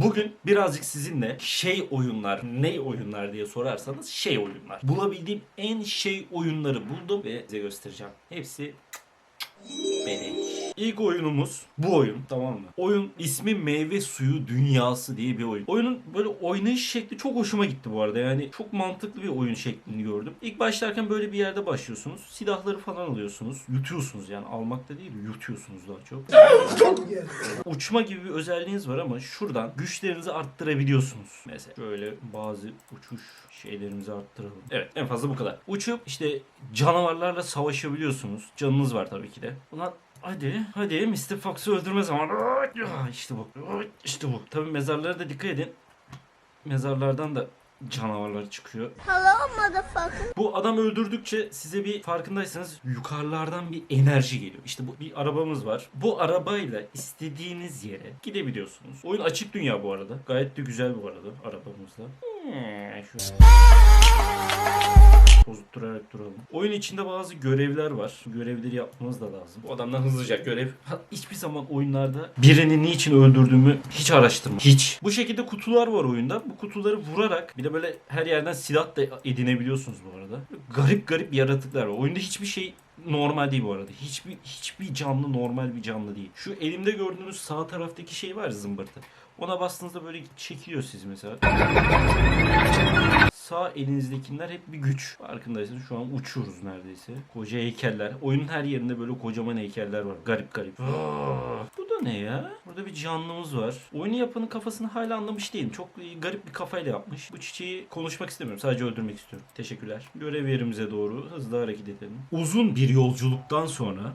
Bugün birazcık sizinle şey oyunlar, ne oyunlar diye sorarsanız şey oyunlar. Bulabildiğim en şey oyunları buldum ve size göstereceğim. Hepsi beleş. İlk oyunumuz bu oyun tamam mı? Oyun ismi Meyve Suyu Dünyası diye bir oyun. Oyunun böyle oynayış şekli çok hoşuma gitti bu arada. Yani çok mantıklı bir oyun şeklini gördüm. İlk başlarken böyle bir yerde başlıyorsunuz. Silahları falan alıyorsunuz. Yutuyorsunuz yani almak da değil yutuyorsunuz daha çok. Uçma gibi bir özelliğiniz var ama şuradan güçlerinizi arttırabiliyorsunuz. Mesela şöyle bazı uçuş şeylerimizi arttıralım. Evet en fazla bu kadar. Uçup işte canavarlarla savaşabiliyorsunuz. Canınız var tabii ki de. Ulan Hadi, hadi Mr. Fox'u öldürme zamanı. İşte bu. İşte bu. Tabii mezarlara da dikkat edin. Mezarlardan da canavarlar çıkıyor. Hello motherfucker. Bu adam öldürdükçe size bir farkındaysanız yukarılardan bir enerji geliyor. İşte bu bir arabamız var. Bu arabayla istediğiniz yere gidebiliyorsunuz. Oyun açık dünya bu arada. Gayet de güzel bu arada arabamızda. Şu Bozutturarak duralım. Oyun içinde bazı görevler var. Bu görevleri yapmamız da lazım. Bu adamdan hızlıca görev. Hiçbir zaman oyunlarda birini niçin öldürdüğümü hiç araştırma. Hiç. Bu şekilde kutular var oyunda. Bu kutuları vurarak bir de böyle her yerden silah da edinebiliyorsunuz bu arada. Garip garip yaratıklar var. Oyunda hiçbir şey normal değil bu arada. Hiçbir hiçbir canlı normal bir canlı değil. Şu elimde gördüğünüz sağ taraftaki şey var zımbırtı. Ona bastığınızda böyle çekiyor siz mesela. Sağ elinizdekiler hep bir güç. Farkındaysanız şu an uçuyoruz neredeyse. Koca heykeller. Oyunun her yerinde böyle kocaman heykeller var. Garip garip. Ne ya? Burada bir canlımız var. Oyunu yapanın kafasını hala anlamış değilim. Çok garip bir kafayla yapmış. Bu çiçeği konuşmak istemiyorum. Sadece öldürmek istiyorum. Teşekkürler. Görev yerimize doğru hızlı hareket edelim. Uzun bir yolculuktan sonra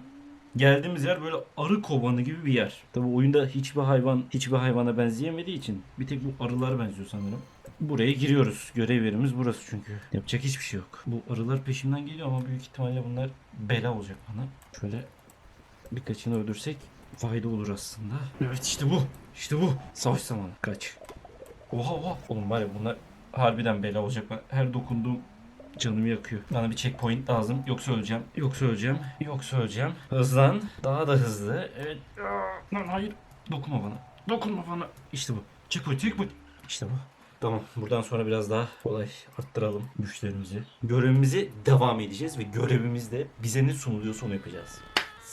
Geldiğimiz yer böyle arı kovanı gibi bir yer. Tabi oyunda hiçbir hayvan hiçbir hayvana benzeyemediği için bir tek bu arılar benziyor sanırım. Buraya giriyoruz. Görev yerimiz burası çünkü. Yapacak hiçbir şey yok. Bu arılar peşimden geliyor ama büyük ihtimalle bunlar bela olacak bana. Şöyle birkaçını öldürsek fayda olur aslında. Evet işte bu. İşte bu. Savaş zamanı. Kaç. Oha oha. Oğlum var ya bunlar harbiden bela olacak. Ben her dokunduğum Canımı yakıyor. Bana bir checkpoint lazım. Yoksa öleceğim. Yoksa öleceğim. Yoksa öleceğim. Hızlan. Daha da hızlı. Evet. Lan hayır. Dokunma bana. Dokunma bana. İşte bu. Checkpoint, checkpoint. İşte bu. Tamam. Buradan sonra biraz daha kolay arttıralım güçlerimizi. Görevimize devam edeceğiz ve görevimizde bize ne sunuluyorsa onu yapacağız.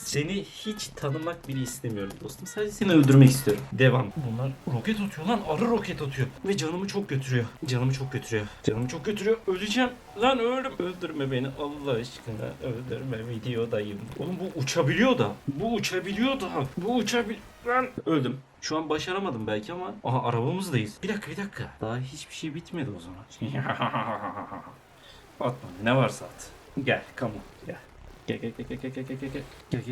Seni hiç tanımak bile istemiyorum dostum. Sadece seni öldürmek istiyorum. Devam. Bunlar roket atıyor lan. Arı roket atıyor. Ve canımı çok götürüyor. Canımı çok götürüyor. Canımı çok götürüyor. Öleceğim. Lan öldüm. Öldürme beni Allah aşkına. Öldürme videodayım. Oğlum bu uçabiliyor da. Bu uçabiliyor da. Bu uçabil... Lan. Öldüm. Şu an başaramadım belki ama. Aha arabamızdayız. Bir dakika bir dakika. Daha hiçbir şey bitmedi o zaman. Atma ne varsa at. Gel come on gel. Gel gel gel gel gel gel gel gel gel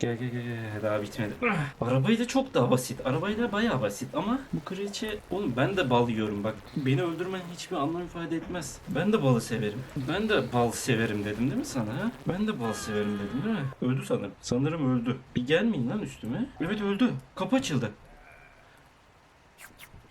gel gel gel daha bitmedi. Arabayla çok daha basit. Arabayla bayağı basit ama bu kraliçe oğlum ben de bal yiyorum bak. Beni öldürmen hiçbir anlam ifade etmez. Ben de balı severim. Ben de bal severim dedim değil mi sana ha? Ben de bal severim dedim değil mi? Öldü sanırım. Sanırım öldü. Bir gelmeyin lan üstüme. Evet öldü. Kapı açıldı.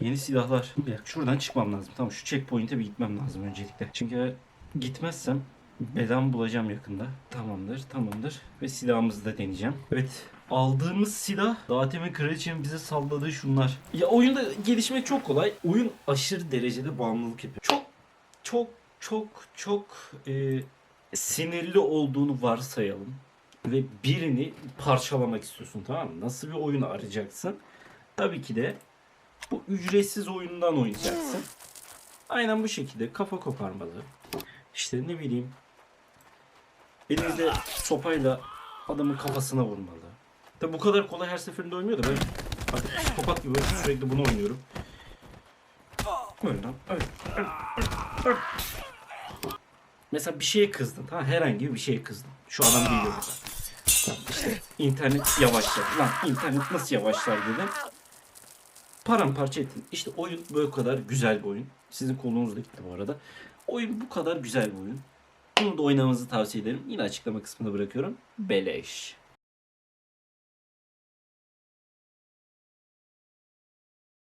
Yeni silahlar. Bir şuradan çıkmam lazım. Tamam şu checkpoint'e bir gitmem lazım öncelikle. Çünkü gitmezsem belamı bulacağım yakında. Tamamdır, tamamdır. Ve silahımızı da deneyeceğim. Evet. Aldığımız silah daha temin kraliçenin bize salladığı şunlar. Ya oyunda gelişmek çok kolay. Oyun aşırı derecede bağımlılık yapıyor. Çok çok çok çok e, sinirli olduğunu varsayalım. Ve birini parçalamak istiyorsun tamam mı? Nasıl bir oyun arayacaksın? Tabii ki de bu ücretsiz oyundan oynayacaksın. Aynen bu şekilde kafa koparmalı. İşte ne bileyim. Elinizde sopayla adamın kafasına vurmalı. Tabi bu kadar kolay her seferinde olmuyor da ben artık psikopat gibi sürekli bunu oynuyorum. Öyle lan. Öyle. Mesela bir şeye kızdın. Tamam herhangi bir şeye kızdın. Şu adam değil burada. İşte internet yavaşlar. Lan internet nasıl yavaşlar dedim. Paramparça ettin. İşte oyun böyle kadar güzel bir oyun. Sizin kolunuz da gitti bu arada. Oyun bu kadar güzel bir oyun. Bunu da oynamanızı tavsiye ederim. Yine açıklama kısmına bırakıyorum. Beleş.